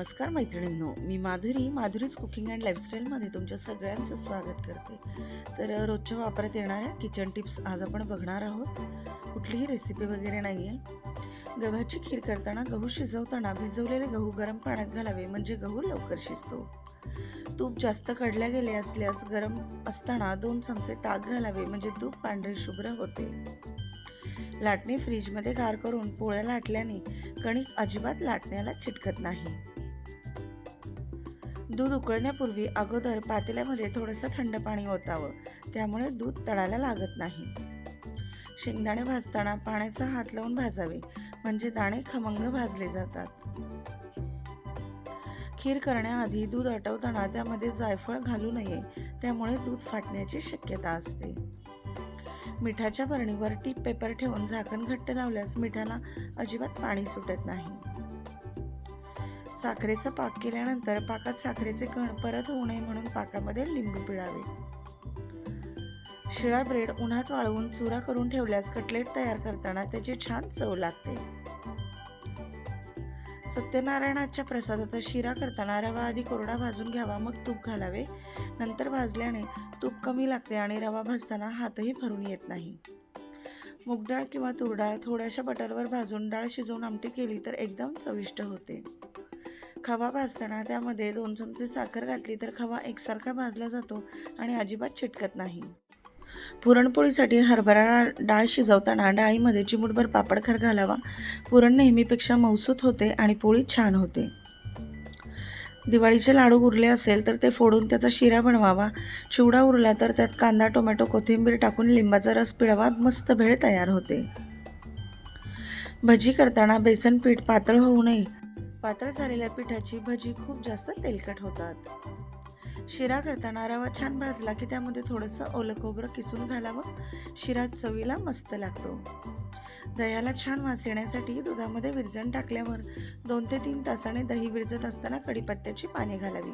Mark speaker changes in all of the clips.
Speaker 1: नमस्कार मैत्रिणींनो. मी माधुरी माधुरीज कुकिंग अँड लाईफस्टाईलमध्ये तुमच्या सगळ्यांचं स्वागत करते. तर रोजच्या वापरात येणाऱ्या किचन टिप्स आज आपण बघणार आहोत. कुठलीही रेसिपी वगैरे नाही आहे गव्हाची खीर करताना गहू शिजवताना भिजवलेले गहू गरम पाण्यात घालावे म्हणजे गहू लवकर शिजतो. तूप जास्त कढल्या गेले असल्यास गरम असताना दोन चमचे ताक घालावे म्हणजे तूप पांढरे शुभ्र होते. लाटणे फ्रीजमध्ये गार करून पोळ्या लाटल्याने कणिक अजिबात लाटण्याला चिटकत नाही. दूध उकळण्यापूर्वी अगोदर पातेल्यामध्ये थोडंसं थंड पाणी ओतावं. त्यामुळे दूध तळायला लागत नाही. शेंगदाणे भाजताना पाण्याचा हात लावून भाजावे म्हणजे दाणे खमंग भाजले जातात. खीर करण्याआधी दूध आटवताना त्यामध्ये जायफळ घालू नये त्यामुळे दूध फाटण्याची शक्यता असते. मिठाच्या बरणीवर टीप पेपर ठेवून झाकण घट्ट लावल्यास मिठाला अजिबात पाणी सुटत नाही. साखरेचा पाक केल्यानंतर पाकात साखरेचे कण परत होऊ नये म्हणून पाकामध्ये लिंबू पिळावे. शिळा ब्रेड उन्हात वाळवून चुरा करून ठेवल्यास कटलेट तयार करताना त्याची छान चव लागते. सत्यनारायणाच्या प्रसादाचा शिरा करताना रवा आधी कोरडा भाजून घ्यावा मग तूप घालावे. नंतर भाजल्याने तूप कमी लागते आणि रवा भाजताना हातही भरून येत नाही. मूगडाळ किंवा तुरडाळ थोड्याशा बटरवर भाजून डाळ शिजवून आमटी केली तर एकदम चविष्ट होते. खवा भाजताना त्यामध्ये दोन चमचे साखर घातली तर खवा एकसारखा भाजला जातो आणि अजिबात चिटकत नाही. पुरणपोळीसाठी हरभरा डाळ शिजवताना डाळीमध्ये चिमूटभर पापडखर घालावा. पुरण नेहमीपेक्षा मौसूत होते आणि पोळी छान होते. दिवाळीचे लाडू उरले असेल तर ते फोडून त्याचा शिरा बनवावा. चिवडा उरला तर त्यात कांदा टोमॅटो कोथिंबीर टाकून लिंबाचा रस पिळावा. मस्त भेळ तयार होते. भजी करताना बेसन पीठ पातळ होऊ नये. पातळ झालेल्या पिठाची भजी खूप जास्त तेलकट होतात. शिरा करताना रवा छान भाजला की त्यामध्ये थोडंसं ओलं खोबरं किसून घालावं. शिरा चवीला मस्त लागतो. दह्याला छान वास येण्यासाठी दुधामध्ये विरजण टाकल्यावर दोन ते तीन तासाने दही विरजत असताना कढीपत्त्याची पाने घालावी.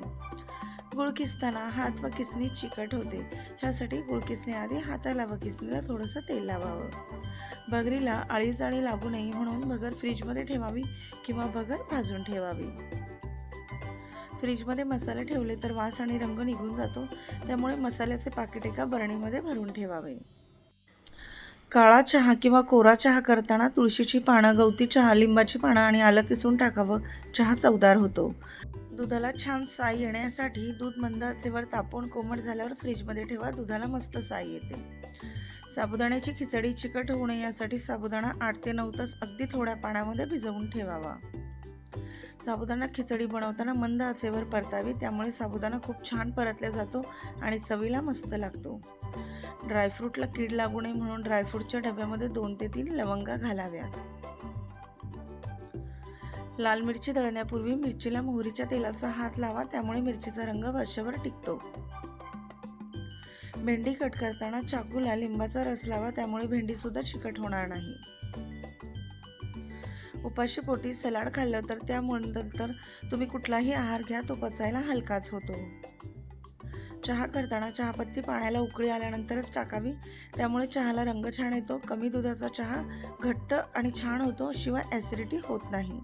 Speaker 1: गुळ किसताना हात व किसणी चिकट होते. ह्यासाठी गुळ किसण्याआधी हाताला व किसणीला थोडंसं तेल लावावं. बगरीला आळीजाळी लागू नये म्हणून बगर फ्रीजमध्ये ठेवावी किंवा बगर भाजून ठेवावी. फ्रीजमध्ये मसाले ठेवले तर वास आणि रंग निघून जातो. त्यामुळे मसाल्याचे पाकिट एका बरणीमध्ये भरून ठेवावे. काळा चहा किंवा कोरा चहा करताना तुळशीची पानं गवती चहा लिंबाची पानं आणि आलं किसून टाकावं चहा चवदार होतो. दुधाला छान साय येण्यासाठी दूध मंद आचेवर तापवून कोमट झाल्यावर फ्रीजमध्ये ठेवा दुधाला मस्त साय येते. साबुदाण्याची खिचडी चिकट होऊ नये यासाठी साबुदाणा आठ ते नऊ तास अगदी थोड्या पाण्यामध्ये भिजवून ठेवावा. साबुदाणा खिचडी बनवताना मंद आचेवर परतावी त्यामुळे साबुदाणा खूप छान परतला जातो आणि चवीला मस्त लागतो. ड्रायफ्रूटला कीड लागू नये म्हणून ड्रायफ्रूटच्या डब्यामध्ये दोन ते तीन लवंगा घालाव्या लाल मिरची दळण्यापूर्वी मिरचीला मोहरीच्या तेलाचा हात लावा त्यामुळे मिरचीचा रंग वर्षभर टिकतो. भेंडी कट करताना चाकूला लिंबाचा रस लावा त्यामुळे भेंडी सुद्धा चिकट होणार नाही. उपाशी पोटी सलाड खाल्लं तर त्यामुळे नंतर तुम्ही कुठलाही आहार घ्या तो पचायला हलकाच होतो. चहा करताना चहापत्ती पाण्याला उकळी आल्यानंतरच टाकावी. त्यामुळे चहाला रंग छान येतो कमी दुधाचा चहा घट्ट आणि छान होतो शिवाय ॲसिडिटी होत नाही.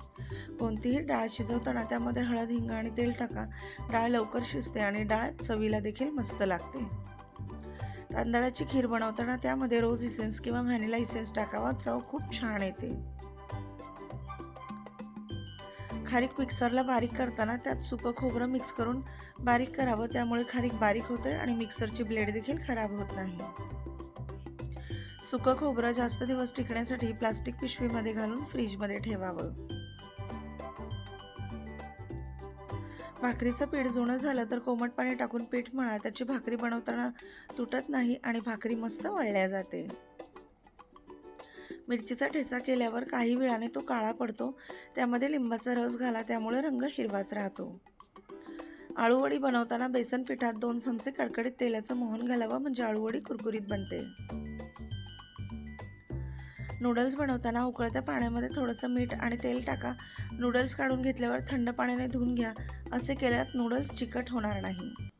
Speaker 1: कोणतीही डाळ शिजवताना त्यामध्ये हळद हिंग आणि तेल टाका. डाळ लवकर शिजते आणि डाळ चवीला देखील मस्त लागते. तांदळाची खीर बनवताना त्यामध्ये रोज इसेन्स किंवा व्हॅनिला इसेन्स टाकावा चव खूप छान येते. खारीक मिक्सरला बारीक करताना त्यात सुकं खोबरं मिक्स करून बारीक करावं. त्यामुळे खारीक बारीक होते आणि मिक्सरची ब्लेड देखील खराब होत नाही. सुकं खोबरं जास्त दिवस टिकण्यासाठी प्लास्टिक पिशवीमध्ये घालून फ्रीजमध्ये ठेवावं. भाकरीचं पीठ जुनं झालं तर कोमट पाणी टाकून पीठ मळा. त्याची भाकरी बनवताना तुटत नाही आणि भाकरी मस्त वळल्या जाते. मिरचीचा ठेचा केल्यावर काही वेळाने तो काळा पडतो. त्यामध्ये लिंबाचा रस घाला त्यामुळे रंग हिरवाच राहतो. आळूवडी बनवताना बेसन पिठात दोन चमचे कडकडीत तेलाचं मोहन घालावं म्हणजे आळूवडी कुरकुरीत बनते. नूडल्स बनवताना उकळत्या पाण्यामध्ये थोडंसं मीठ आणि तेल टाका. नूडल्स काढून घेतल्यावर थंड पाण्याने धुवून घ्या. असे केल्यास नूडल्स चिकट होणार नाही.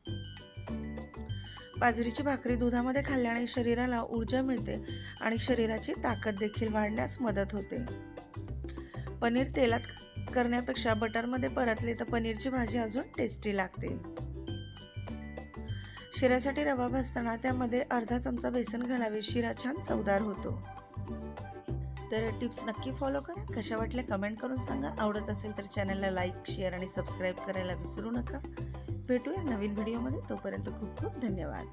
Speaker 1: बाजरीची भाकरी दुधामध्ये खाल्ल्याने शरीराला ऊर्जा मिळते आणि शरीराची ताकद देखील वाढण्यास मदत होते. पनीर तेलात करण्यापेक्षा बटरमध्ये परतले तर पनीरची भाजी अजून टेस्टी लागते. शिऱ्यासाठी रवा भाजताना त्यामध्ये अर्धा चमचा बेसन घालावे शिरा छान चवदार होतो. तर टिप्स नक्की फॉलो करा. कशा वाटल्या कमेंट करून सांगा. आवडत असेल तर चॅनलला लाईक शेअर आणि सबस्क्राईब करायला विसरू नका. भेटूया नवीन व्हिडिओमध्ये. तोपर्यंत खूप खूप धन्यवाद.